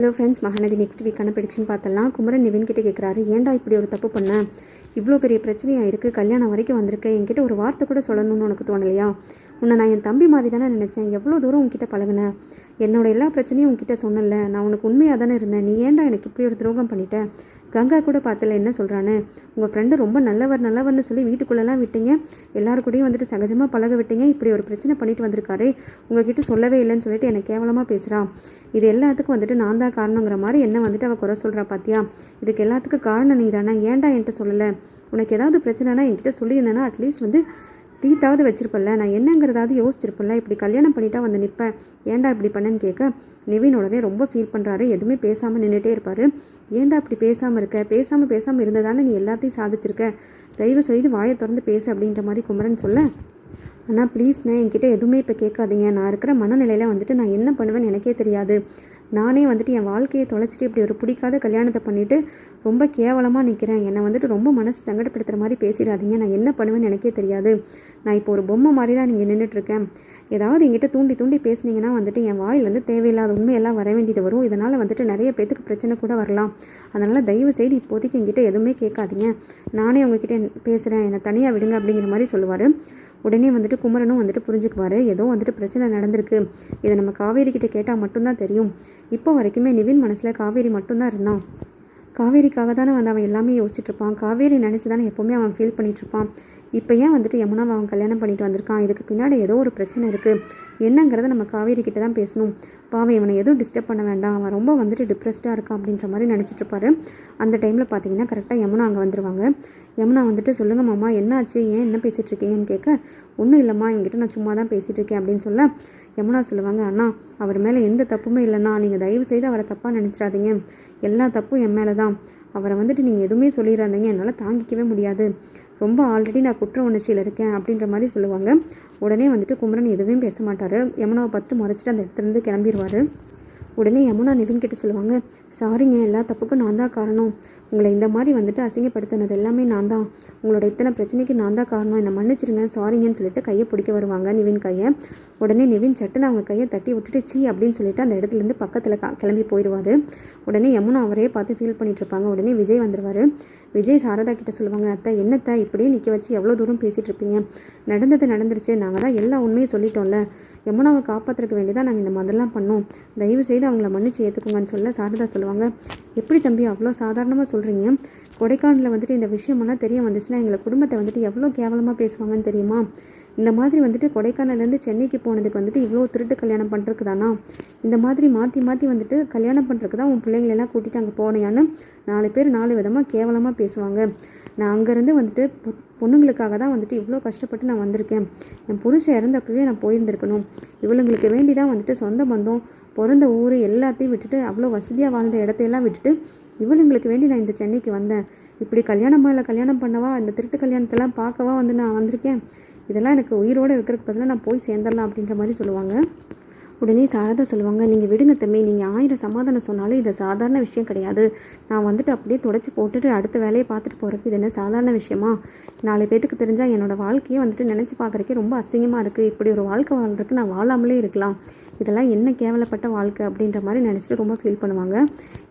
Hello friends Mahanadi next வீக்கான prediction பார்த்தலாம் குமரன் நிவின் கிட்ட கேட்குறாரு ஏன்டா இப்படி ஒரு தப்பு பண்ண? இவ்வளோ பெரிய பிரச்சனையாக இருக்குது கல்யாணம் வரைக்கும் வந்திருக்கேன் என்கிட்ட ஒரு வார்த்தை கூட சொல்லணும்னு உனக்கு தோணலையா? உன்னை நான் என் தம்பி மாதிரி தானே நினச்சேன். எவ்வளோ தூரம் உன்கிட்ட பழகுனேன் என்னோட எல்லா பிரச்சனையும் உன்கிட்ட சொன்னல நான் உனக்கு உண்மையாக தானே இருந்தேன். நீ ஏன்டா எனக்கு இப்படி ஒரு துரோகம் பண்ணிட்டேன் கங்கா கூட பார்த்தல என்ன சொல்கிறான்னு உங்கள் ஃப்ரெண்டு ரொம்ப நல்லவர் நல்லவர்னு சொல்லி வீட்டுக்குள்ளெல்லாம் விட்டீங்க. எல்லாரு கூடயும் வந்துட்டு சகஜமாக பழக விட்டீங்க. இப்படி ஒரு பிரச்சனை பண்ணிட்டு வந்திருக்காரு. உங்ககிட்ட சொல்லவே இல்லைன்னு சொல்லிட்டு எனக்கு கேவலமாக பேசுகிறான் இது எல்லாத்துக்கும் வந்துட்டு நான் தான் காரணங்கிற மாதிரி என்ன வந்துட்டு அவள் குறை சொல்கிறா பார்த்தியா இதுக்கு எல்லாத்துக்கும் காரணம் நீ தானே ஏன்டா என்கிட்ட சொல்லலை? உனக்கு ஏதாவது பிரச்சனைனா என்கிட்ட சொல்லியிருந்தேன்னா அட்லீஸ்ட் வந்து தீத்தாவது வச்சிருப்பல்ல நான் என்னங்கிறதாவது யோசிச்சிருப்பில்ல இப்படி கல்யாணம் பண்ணிட்டா வந்து நிற்பேன் ஏன்டா இப்படி பண்ணேன்னு கேட்க நிவின் உடனே ரொம்ப ஃபீல் பண்ணுறாரு எதுவுமே பேசாமல் நின்றுட்டே இருப்பார். ஏன்டா இப்படி பேசாமல் இருக்க? பேசாமல் பேசாமல் இருந்ததானே நீ எல்லாத்தையும் சாதிச்சிருக்க? தயவு செய்து வாயை திறந்து பேசு அப்படின்ற மாதிரி குமரன் சொல்ல அண்ணா ப்ளீஸ்ண்ணே என்கிட்ட எதுவுமே இப்போ கேட்காதீங்க. நான் இருக்கிற மனநிலையில் வந்துட்டு நான் என்ன பண்ணுவேன்னு எனக்கே தெரியாது. நானே வந்துட்டு என் வாழ்க்கையை தொலைச்சிட்டு இப்படி ஒரு பிடிக்காத கல்யாணத்தை பண்ணிவிட்டு ரொம்ப கேவலமாக நிற்கிறேன் என்னை வந்துட்டு ரொம்ப மனசு சங்கடப்படுத்துகிற மாதிரி பேசிடாதீங்க. நான் என்ன பண்ணுவேன்னு எனக்கே தெரியாது. நான் இப்போ ஒரு பொம்மை மாதிரி தான் நீங்கள் நின்றுட்டுருக்கேன் ஏதாவது எங்கிட்ட தூண்டி தூண்டி பேசுனீங்கன்னா வந்துட்டு என் வாயிலேருந்து தேவையில்லாத உண்மையெல்லாம் வர வேண்டியது வரும். இதனால் வந்துட்டு நிறைய பேத்துக்கு பிரச்சனை கூட வரலாம். அதனால் தயவு செய்து இப்போதைக்கு எங்கிட்ட எதுவுமே கேட்காதீங்க. நானே உங்ககிட்ட பேசுகிறேன் என்னை தனியாக விடுங்க அப்படிங்கிற மாதிரி சொல்லுவார். உடனே வந்துட்டு குமரனும் வந்துட்டு புரிஞ்சுக்குவார். ஏதோ வந்துட்டு பிரச்சனை நடந்திருக்கு. இதை நம்ம காவேரி கிட்ட கேட்டால் மட்டும்தான் தெரியும். இப்போ வரைக்குமே நிவின் மனசில் காவேரி மட்டும்தான் இருந்தான். காவேரிக்காக தானே வந்து அவன் எல்லாமே யோசிச்சுட்டு இருப்பான். காவேரி நினச்சி தானே எப்போவுமே அவன் ஃபீல் பண்ணிட்டு இருப்பான். இப்போ ஏன் வந்துட்டு யமுனாவை அவன் கல்யாணம் பண்ணிட்டு வந்திருக்கான்? இதுக்கு பின்னாடி ஏதோ ஒரு பிரச்சனை இருக்குது என்னங்கிறத நம்ம காவேரி கிட்ட தான் பேசணும். பாவம் இவனை எதுவும் டிஸ்டர்ப் பண்ண வேண்டாம். அவன் ரொம்ப வந்துட்டு டிப்ரெஸ்டாக இருக்கான் அப்படின்ற மாதிரி நினச்சிட்டு இருப்பாரு. அந்த டைமில் பார்த்தீங்கன்னா கரெக்டாக யமுனா அங்கே வந்துருவாங்க. யமுனா வந்துட்டு சொல்லுங்கள் மாமா என்னாச்சு? ஏன் என்ன பேசிகிட்டு இருக்கீங்கன்னு கேட்க ஒன்றும் இல்லைம்மா இவங்ககிட்ட நான் சும்மா தான் பேசிகிட்டு இருக்கேன் அப்படின்னு சொல்ல யமுனா சொல்லுவாங்க அண்ணா அவர் மேலே எந்த தப்புமே இல்லைண்ணா. நீங்கள் தயவு செய்து அவரை தப்பாக நினச்சிடாதீங்க. எல்லா தப்பும் என் மேலே தான் அவரை வந்துட்டு நீங்கள் எதுவுமே சொல்லிடாதீங்க. என்னால் தாங்கிக்கவே முடியாது. ரொம்ப ஆல்ரெடி நான் குற்ற உணர்ச்சியில் இருக்கேன் அப்படின்ற மாதிரி சொல்லுவாங்க. உடனே வந்துட்டு குமரன் எதுவுமே பேச மாட்டார். யமுனாவை பார்த்துட்டு முறைச்சிட்டு அந்த இடத்துலேருந்து கிளம்பிடுவார் உடனே யமுனா நிவின் கிட்ட சொல்லுவாங்க சாரிங்க எல்லா தப்புக்கும் நான் தான் காரணம். உங்களை இந்த மாதிரி வந்துட்டு அசிங்கப்படுத்தினது எல்லாமே நான் தான். உங்களோட இத்தனை பிரச்சனைக்கு நான் தான் காரணம். என்னை மன்னிச்சிருங்க சாரிங்கன்னு சொல்லிட்டு கையை பிடிக்க வருவாங்க நிவின் கையை. உடனே நிவின் சட்டுன்னு அவங்க கையை தட்டி விட்டுட்டு சி அப்படின்னு சொல்லிட்டு அந்த இடத்துலேருந்து பக்கத்தில் கிளம்பி போயிடுவார். உடனே யமுனா அவரே பார்த்து ஃபீல் பண்ணிட்டு இருப்பாங்க. உடனே விஜய் வந்துடுவார் விஜய் சாரதா கிட்ட சொல்லுவாங்க அத்தை என்னத்தை இப்படியே நிற்க வச்சு எவ்வளோ தூரம் பேசிகிட்டு இருப்பீங்க? நடந்தது நடந்துருச்சு. நாங்கள் தான் எல்லா உண்மையும் சொல்லிட்டோம்ல. யமுனாவை காப்பாற்றுறதுக்கு வேண்டியதான் நாங்கள் இந்த மாதிரிலாம் பண்ணோம். தயவு செய்து அவங்கள மன்னிச்சு ஏற்றுக்குங்கன்னு சொல்ல சாரதா சொல்லுவாங்க. எப்படி தம்பி அவ்வளோ சாதாரணமாக சொல்கிறீங்க கொடைக்கானலில் வந்துட்டு இந்த விஷயமெல்லாம் தெரிய வந்துச்சுன்னா எங்களை குடும்பத்தை வந்துட்டு எவ்வளோ கேவலமாக பேசுவாங்கன்னு தெரியுமா? இந்த மாதிரி வந்துட்டு கொடைக்கானல்லேருந்து சென்னைக்கு போனதுக்கு வந்துட்டு இவ்வளோ திருட்டு கல்யாணம் பண்ணுறதுக்கு தானா? இந்த மாதிரி மாற்றி மாற்றி வந்துட்டு கல்யாணம் பண்ணுறதுக்கு தான் உன் பிள்ளைங்களெல்லாம் கூட்டிகிட்டு அங்கே போனையான்னு நாலு பேர் நாலு விதமாக கேவலமாக பேசுவாங்க. நான் அங்கேருந்து வந்துட்டு பொ- பொண்ணுங்களுக்காக தான் வந்துட்டு இவ்வளோ கஷ்டப்பட்டு நான் வந்திருக்கேன். என் புருஷன் இறந்தப்பவே நான் போயிருந்திருக்கணும். இவளுங்களுக்கு வேண்டி தான் வந்துட்டு சொந்த பந்தம் பிறந்த ஊர் எல்லாத்தையும் விட்டுட்டு அவ்வளோ வசதியாக வாழ்ந்த இடத்தையெல்லாம் விட்டுட்டு இவளுங்களுக்கு வேண்டி நான் இந்த சென்னைக்கு வந்தேன். இப்படி கல்யாணமா இல்லை கல்யாணம் பண்ணவா? இந்த திருட்டு கல்யாணத்தெல்லாம் பார்க்கவா வந்து நான் வந்திருக்கேன்? இதெல்லாம் எனக்கு உயிரோடு இருக்கிறதுக்கு பதிலாக நான் போய் சேர்ந்துடலாம் அப்படின்ற மாதிரி சொல்லுவாங்க. உடனே சாரதா சொல்லுவாங்க நீங்கள் விடுங்க தம்பி நீங்கள் ஆயிரம் சமாதானம் சொன்னாலும் இது சாதாரண விஷயம் கிடையாது. நான் வந்துட்டு அப்படியே தொடச்சி போட்டுட்டு அடுத்த வேலையை பார்த்துட்டு போகிறதுக்கு இது என்ன சாதாரண விஷயமா? நாலு பேத்துக்கு தெரிஞ்சால் என்னோடய வாழ்க்கையை வந்துட்டு நினச்சி பார்க்குறக்கே ரொம்ப அசிங்கமாக இருக்குது இப்படி ஒரு வாழ்க்கை வாழ்றதுக்கு நான் வாழாமலே இருக்கலாம். இதெல்லாம் என்ன கேவலப்பட்ட வாழ்க்கை? அப்படின்ற மாதிரி நினச்சிட்டு ரொம்ப ஃபீல் பண்ணுவாங்க.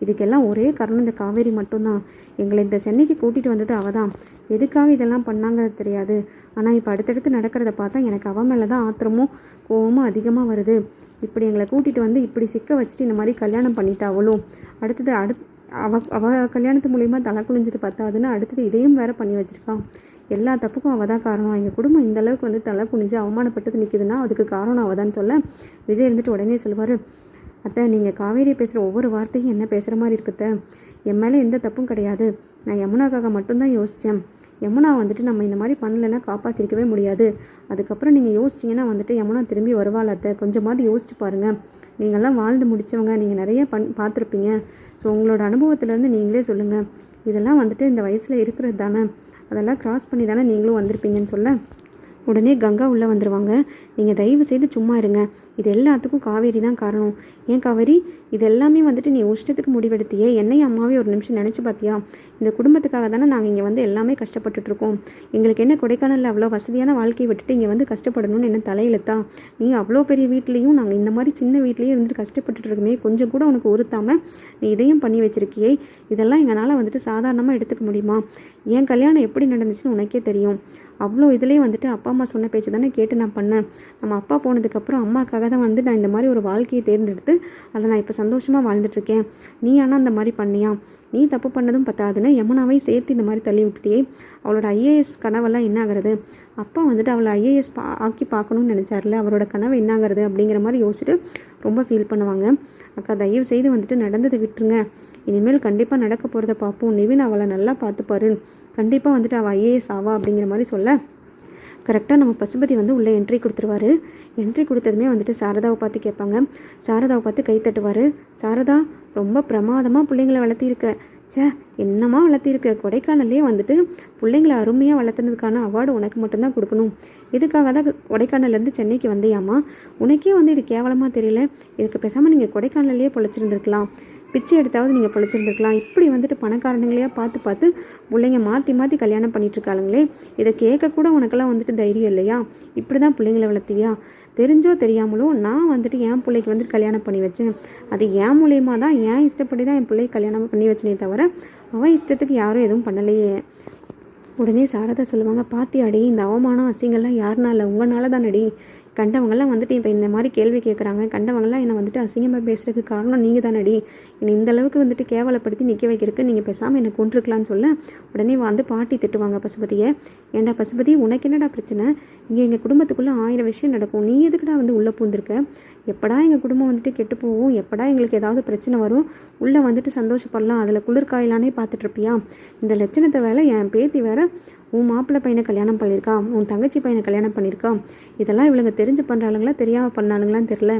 இதுக்கெல்லாம் ஒரே காரணம் இந்த காவேரி மட்டும்தான். எங்களை இந்த சென்னைக்கு கூட்டிகிட்டு வந்தது அவள் தான் எதுக்காக இதெல்லாம் பண்ணாங்கிறது தெரியாது. ஆனால் இப்போ அடுத்தடுத்து நடக்கிறத பார்த்தா எனக்கு அவ மேலே தான் ஆத்திரமும் கோவமும் அதிகமாக வருது. இப்படி எங்களை கூட்டிகிட்டு வந்து இப்படி சிக்க வச்சுட்டு இந்த மாதிரி கல்யாணம் பண்ணிட்டாவளோ? அடுத்தது அடுத் அவ அவ கல்யாணத்து மூலிமா தலை குளிஞ்சது பத்தாதுன்னு அடுத்தது இதையும் வேற பண்ணி வச்சுருக்கான் எல்லா தப்புக்கும் அவள் தான் காரணம். எங்கள் குடும்பம் இந்த அளவுக்கு வந்து தலை குனிஞ்சு அவமானப்பட்டது நிற்குதுன்னா அதுக்கு காரணம் அவள் தான் சொல்ல. விஜய் இருந்துட்டு உடனே சொல்லுவார் அத்தை நீங்கள் காவேரி பேசுகிற ஒவ்வொரு வார்த்தையும் என்ன பேசுகிற மாதிரி இருக்குத்த என் மேலே எந்த தப்பும் கிடையாது. நான் யமுனாக்காக மட்டும்தான் யோசித்தேன் யமுனா வந்துட்டு நம்ம இந்த மாதிரி பண்ணலைன்னா காப்பாற்றிருக்கவே முடியாது. அதுக்கப்புறம் நீங்கள் யோசிச்சிங்கன்னா வந்துட்டு யமுனா திரும்பி வருவாளாத்த கொஞ்சமாவது யோசிச்சு பாருங்கள் நீங்கள்லாம் வாழ்ந்து முடிச்சவங்க. நீங்கள் நிறைய பண் பார்த்துருப்பீங்க. ஸோ உங்களோட அனுபவத்திலேருந்து நீங்களே சொல்லுங்கள் இதெல்லாம் வந்துட்டு இந்த வயசில் இருக்கிறது தானே. அதெல்லாம் க்ராஸ் பண்ணி தானே நீங்களும் வந்திருப்பீங்கன்னு சொல்ல. உடனே கங்கா உள்ளே வந்துடுவாங்க நீங்கள் தயவு செய்து சும்மா இருங்க. இது எல்லாத்துக்கும் காவேரி தான் காரணம். ஏன் காவேரி? இது எல்லாமே வந்துட்டு நீ இஷ்டத்துக்கு முடிவெடுத்தியே என்னையும் அம்மாவே ஒரு நிமிஷம் நினச்சி பார்த்தியா இந்த குடும்பத்துக்காக தானே நாங்கள் இங்கே வந்து எல்லாமே கஷ்டப்பட்டுட்டு இருக்கோம் எங்களுக்கு என்ன கொடைக்கானலில் அவ்வளோ வசதியான வாழ்க்கையை விட்டுட்டு இங்கே வந்து கஷ்டப்படணும்னு என்ன தலையிலத்தா நீ அவ்வளோ பெரிய வீட்லேயும் நாங்கள் இந்த மாதிரி சின்ன வீட்லேயும் இருந்துட்டு கஷ்டப்பட்டுட்டு கொஞ்சம் கூட உனக்கு உறுத்தாமல் நீ இதையும் பண்ணி வச்சிருக்கியே? இதெல்லாம் எங்களால் வந்துட்டு சாதாரணமாக எடுத்துக்க முடியுமா? என் கல்யாணம் எப்படி நடந்துச்சுன்னு உனக்கே தெரியும். அவ்வளோ இதுலேயே வந்துட்டு அப்பா அம்மா சொன்ன பேச்சு தானே கேட்டு நான் பண்ணேன். நம்ம அப்பா போனதுக்கப்புறம் அம்மாக்காக தான் வந்து நான் இந்த மாதிரி ஒரு வாழ்க்கையை தேர்ந்தெடுத்து அதை நான் இப்போ சந்தோஷமாக வாழ்ந்துட்டுருக்கேன். நீ ஆனால் அந்த மாதிரி பண்ணியா? நீ தப்பு பண்ணதும் பத்தாதுன்னு யமுனாவை சேர்த்து இந்த மாதிரி தள்ளி விட்டுட்டியே. அவளோட ஐஏஎஸ் கனவெல்லாம் என்ன ஆகுறது? அப்பா வந்துட்டு அவளை ஐஏஎஸ் பா ஆக்கி பார்க்கணும்னு நினச்சார்ல அவரோட கனவு என்ன ஆகிறது அப்படிங்கிற மாதிரி யோசிச்சுட்டு ரொம்ப ஃபீல் பண்ணுவாங்க. அக்கா தயவு செய்து வந்துட்டு நடந்ததை விட்டுருங்க. இனிமேல் கண்டிப்பாக நடக்க போகிறத பார்ப்போம். நிவின் அவளை நல்லா பார்த்துப்பாரு. கண்டிப்பாக வந்துட்டு அவள் ஐஏஎஸ் ஆவா அப்படிங்கிற மாதிரி சொல்ல. கரெக்டாக நம்ம பசுபதி வந்து உள்ளே என்ட்ரி கொடுத்துருவாரு. என்ட்ரி கொடுத்ததுமே வந்துட்டு சாரதாவை பார்த்து கேட்பாங்க. சாரதாவை பார்த்து கை தட்டுவார். சாரதா ரொம்ப பிரமாதமாக பிள்ளைங்களை வளர்த்திருக்க. ச்சே என்னமா வளர்த்திருக்க? கொடைக்கானல்லே வந்துட்டு பிள்ளைங்களை அருமையாக வளர்த்துனதுக்கான அவார்டு உனக்கு மட்டும்தான் கொடுக்கணும். இதுக்காக தான் கொடைக்கானல்லேருந்து சென்னைக்கு வந்தியாமா உனக்கே வந்து இது கேவலமாக தெரியல. இதுக்கு பேசாமல் நீங்கள் கொடைக்கானல்லையே பொழைச்சிருந்துருக்கலாம். பிச்சை எடுத்தாவது நீங்கள் பிழைச்சிருந்துருக்கலாம். இப்படி வந்துட்டு பணக்காரனுங்களையா பார்த்து பார்த்து பிள்ளைங்க மாற்றி மாற்றி கல்யாணம் பண்ணிட்டு இருக்காளுங்களே இதை கேட்கக்கூட உனக்கெல்லாம் வந்துட்டு தைரியம் இல்லையா? இப்படி தான் பிள்ளைங்களை வளர்த்தியா? தெரிஞ்சோ தெரியாமலோ நான் வந்துட்டு என் பிள்ளைக்கு வந்துட்டு கல்யாணம் பண்ணி வச்சேன். அது என் மூலியமாக தான் என் இஷ்டப்படி தான் என் பிள்ளைக்கு கல்யாணம் பண்ணி வச்சனே தவிர அவன் இஷ்டத்துக்கு யாரும் எதுவும் பண்ணலையே. உடனே சாரதா சொல்லுவாங்க பாத்தியாடி இந்த அவமானம் அசிங்கெல்லாம் யாருனால? உங்களால தானடி கண்டவங்களாம் வந்துட்டு இப்போ இந்த மாதிரி கேள்வி கேட்குறாங்க கண்டவங்களாம் என்னை வந்துட்டு அசிங்கமாக பேசுறதுக்கு காரணம் நீங்கள் தானடி என்னை இந்த அளவுக்கு வந்துட்டு கேவலப்படுத்தி நிற்க வைக்கிறதுக்கு நீங்கள் பேசாமல் என்னை கொண்டிருக்கலான்னு சொல்ல உடனே வந்து பாட்டி திட்டுவாங்க பசுபதியை. ஏன்டா பசுபதி உனக்கு என்னடா பிரச்சனை? இங்கே எங்கள் குடும்பத்துக்குள்ளே ஆயிரம் விஷயம் நடக்கும். நீ எதுக்குடா வந்து உள்ளே பூந்திருக்க? எப்படா எங்கள் குடும்பம் வந்துட்டு கெட்டு போகும்? எப்படா எங்களுக்கு ஏதாவது பிரச்சனை வரும்? உள்ளே வந்துட்டு சந்தோஷப்படலாம். அதில் குளிர்காயிலானே பார்த்துட்ருப்பியா இந்த லட்சணத்தை வேலை என் பேத்தி வேற உன் மாப்பிள்ளை பையனை கல்யாணம் பண்ணியிருக்கா? உன் தங்கச்சி பையனை கல்யாணம் பண்ணியிருக்கா? இதெல்லாம் இவளுங்க தெரிஞ்சு பண்ணுறாளுங்களா தெரியாமல் பண்ணாளுங்களான்னு தெரில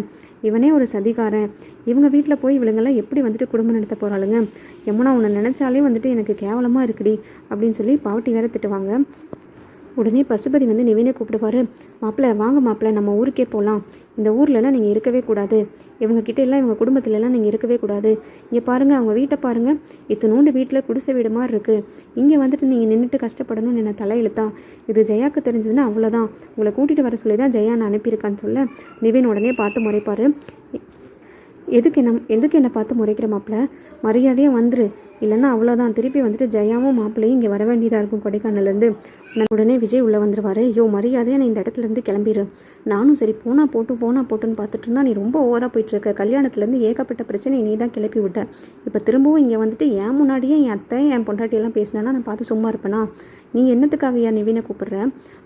இவனே ஒரு சதிகாரன். இவங்க வீட்டில் போய் இவளுங்கெல்லாம் எப்படி வந்துட்டு குடும்பம் நடத்த போகிறாளுங்க யமுனா உன்னை நினச்சாலே வந்துட்டு எனக்கு கேவலமாக இருக்குடி அப்படின்னு சொல்லி பாவட்டி வேற திட்டுவாங்க. உடனே பசுபதி வந்து நிவினை கூப்பிடுவார். மாப்பிள்ளை வாங்க மாப்பிள்ளை நம்ம ஊருக்கே போகலாம் இந்த ஊர்லலாம் நீங்கள் இருக்கவே கூடாது. இவங்க கிட்ட எல்லாம் இவங்க குடும்பத்துல எல்லாம் நீங்கள் இருக்கவே கூடாது. இங்கே பாருங்கள் அவங்க வீட்டை பாருங்கள் இத்தனோண்டு வீட்டில் குடிசை வீடு மாதிரி இருக்குது இங்கே வந்துட்டு நீங்கள் நின்றுட்டு கஷ்டப்படணும்னு என்ன தலையெழுத்தான். இது ஜெயாக்கு தெரிஞ்சதுன்னா அவ்வளோதான் உங்களை கூட்டிகிட்டு வர சொல்லி தான் ஜெயா நான் அனுப்பியிருக்கான்னு சொல்ல நிவின் உடனே பார்த்து முறைப்பார். எதுக்கு என்ன எதுக்கு என்னை பார்த்து முறைக்கிற மாப்பிள்ள மரியாதையாக வந்துரு. இல்லைன்னா அவ்வளோதான் திருப்பி வந்துட்டு ஜெயாவும் மாப்பிள்ளையும் இங்கே வர வேண்டியதாக இருக்கும் கொடைக்கானல்லேருந்து. உடனே விஜய் உள்ளே வந்துருவாரு. ஐயோ மரியாதையாக நான் இந்த இடத்துல இருந்து கிளம்பிடு நானும் சரி போனா போட்டு போனா போட்டுன்னு பார்த்துட்டு இருந்தா நீ ரொம்ப ஓவராக போயிட்டுருக்க கல்யாணத்துலேருந்து ஏகப்பட்ட பிரச்சனை நீ தான் கிளப்பி விட்ட. இப்போ திரும்பவும் இங்கே வந்துட்டு என் முன்னாடியே என் அத்தை என் பொண்டாட்டியெல்லாம் பேசினானா நான் பார்த்து சும்மா இருப்பேனா? நீ என்னத்துக்காக என் நிவினை கூப்பிடுற?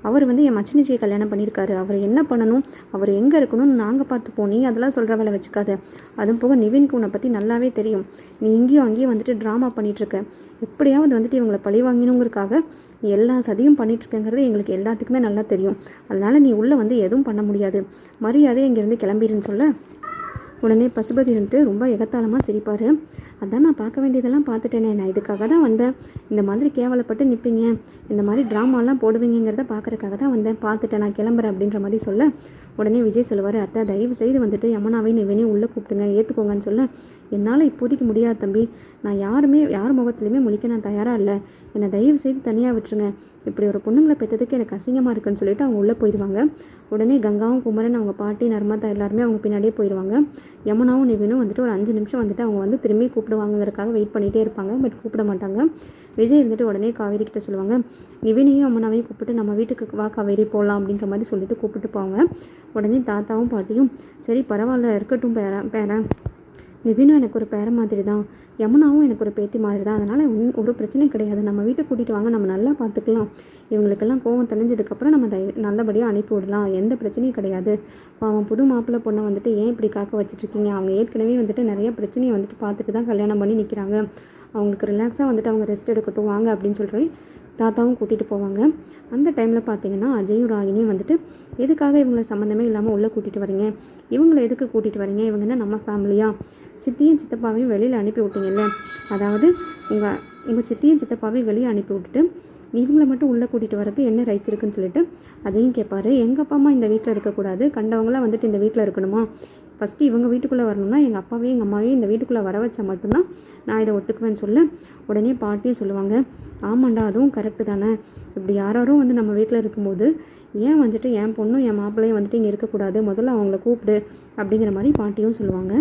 அவர் வந்து என் மச்சினிச்சியை கல்யாணம் பண்ணியிருக்காரு. அவர் என்ன பண்ணணும்? அவர் எங்கே இருக்கணும்னு நாங்கள் பார்த்துப்போம். நீ அதெல்லாம் சொல்கிற வேலை வச்சுக்காத. அதுவும் போக நிவின்க்கு உன்னை பற்றி நல்லாவே தெரியும். நீ இங்கேயும் அங்கேயும் வந்துட்டு ட்ராமா பண்ணிகிட்ருக்க எப்படியாவது வந்துட்டு இவங்களை பழி வாங்கினுங்கிறக்காக நீ எல்லா சதியும் பண்ணிகிட்ருக்கேங்கிறது எங்களுக்கு எல்லாத்துக்குமே நல்லா தெரியும். அதனால் நீ உள்ளே வந்து எதுவும் பண்ண முடியாது. மரியாதை இங்கேருந்து கிளம்பிடுன்னு சொல்ல? உடனே பசுபதி வந்துட்டு ரொம்ப எகத்தாளமாக சிரிப்பார். அதான் நான் பார்க்க வேண்டியதெல்லாம் பார்த்துட்டேனே நான் இதுக்காக தான் வந்தேன். இந்த மாதிரி கேவலப்பட்டு நிற்பீங்க இந்த மாதிரி ட்ராமாலாம் போடுவீங்கிறத பார்க்குறக்காக தான் வந்தேன். பார்த்துட்டேன் நான் கிளம்புறேன் அப்படின்ற மாதிரி சொல்ல. உடனே விஜய் சொல்லுவார் அத்தை தயவு செய்து வந்துட்டு யமுனாவையும் நிவினையும் உள்ளே கூப்பிட்டுங்க ஏற்றுக்கோங்கன்னு சொல்ல. என்னால் இப்போதைக்கு முடியாது தம்பி. நான் யாருமே யார் முகத்துலையுமே முழிக்க நான் தயாராக இல்லை. என்னை தயவு செய்து தனியாக விட்டுருங்க. இப்படி ஒரு பொண்ணுங்களை பெற்றதுக்கு எனக்கு அசிங்கமாக இருக்குன்னு சொல்லிட்டு அவங்க உள்ளே போயிடுவாங்க. உடனே கங்காவும் குமரன் அவங்க பாட்டி நர்மதா எல்லாருமே அவங்க பின்னாடியே போயிடுவாங்க. யமுனாவும் நிவினும் வந்துட்டு ஒரு அஞ்சு நிமிஷம் வந்துட்டு அவங்க வந்து திரும்பி கூப்பிடுவாங்கிறதுக்காக வெயிட் பண்ணிகிட்டே இருப்பாங்க. பட் கூப்பிட மாட்டாங்க. விஜய் இருந்துட்டு உடனே காவேரி கிட்ட சொல்லுவாங்க. நிவினையும் அம்மனாவையும் கூப்பிட்டு நம்ம வீட்டுக்கு வா காவேரி போகலாம் அப்படின்ற மாதிரி சொல்லிட்டு கூப்பிட்டு போவாங்க. உடனே தாத்தாவும் பாட்டியும் சரி பரவாயில்ல இருக்கட்டும் பேரன் பேரன் நிவினும் எனக்கு ஒரு பேர மாதிரி தான் யமுனாவும் எனக்கு ஒரு பேத்தி மாதிரி தான் அதனால் ஒரு பிரச்சனையும் கிடையாது. நம்ம வீட்டை கூட்டிகிட்டு வாங்க. நம்ம நல்லா பார்த்துக்கலாம். இவங்களுக்கெல்லாம் கோவம் தெளிஞ்சதுக்கப்புறம் நம்ம தய நல்லபடியாக அனுப்பி விடலாம். எந்த பிரச்சனையும் கிடையாது. அவன் புது மாப்பிள்ளை பொண்ணை வந்துட்டு ஏன் இப்படி காக்க வச்சுட்ருக்கீங்க? அவங்க ஏற்கனவே வந்துட்டு நிறைய பிரச்சனையை வந்துட்டு பார்த்துட்டு தான் கல்யாணம் பண்ணி நிற்கிறாங்க அவங்களுக்கு ரிலாக்ஸாக வந்துட்டு அவங்க ரெஸ்ட் எடுக்கட்டும். வாங்க அப்படின்னு சொல்லி தாத்தாவும் கூட்டிகிட்டு போவாங்க. அந்த டைமில் பார்த்தீங்கன்னா அஜயும் ராகினியும் வந்துட்டு எதுக்காக இவங்களை சம்மந்தமே இல்லாமல் உள்ளே கூட்டிகிட்டு வரீங்க? இவங்களை எதுக்கு கூட்டிகிட்டு வரீங்க? இவங்க என்ன நம்ம ஃபேமிலியா சித்தியும் சித்தப்பாவையும் வெளியில் அனுப்பி விட்டீங்கல்ல? அதாவது உங்கள் உங்கள் சித்தியும் சித்தப்பாவையும் வெளியே அனுப்பி விட்டுட்டு இவங்களை மட்டும் உள்ளே கூட்டிகிட்டு வரக்கு என்ன ரைட்ஸ் இருக்குன்னு சொல்லிட்டு அதையும் கேட்பாரு எங்கள் அப்பா அம்மா இந்த வீட்டில் இருக்கக்கூடாது. கண்டவங்களாம் வந்துட்டு இந்த வீட்டில் இருக்கணுமா? ஃபஸ்ட்டு இவங்க வீட்டுக்குள்ளே வரணும்னா எங்கள் அப்பாவையும் எங்கள் அம்மாவையும் இந்த வீட்டுக்குள்ளே வர வச்சா மட்டும்தான் நான் இதை ஒத்துக்குவேன்னு சொல்ல. உடனே பாட்டியும் சொல்லுவாங்க ஆமாண்டா அதுவும் கரெக்டு தானே. இப்படி யாராரும் வந்து நம்ம வீட்டில் இருக்கும்போது ஏன் வந்துட்டு என் பொண்ணும் என் மாப்பிள்ளையும் வந்துட்டு இங்கே இருக்கக்கூடாது? முதல்ல அவங்கள கூப்பிடு. அப்படிங்கிற மாதிரி பாட்டியும் சொல்லுவாங்க.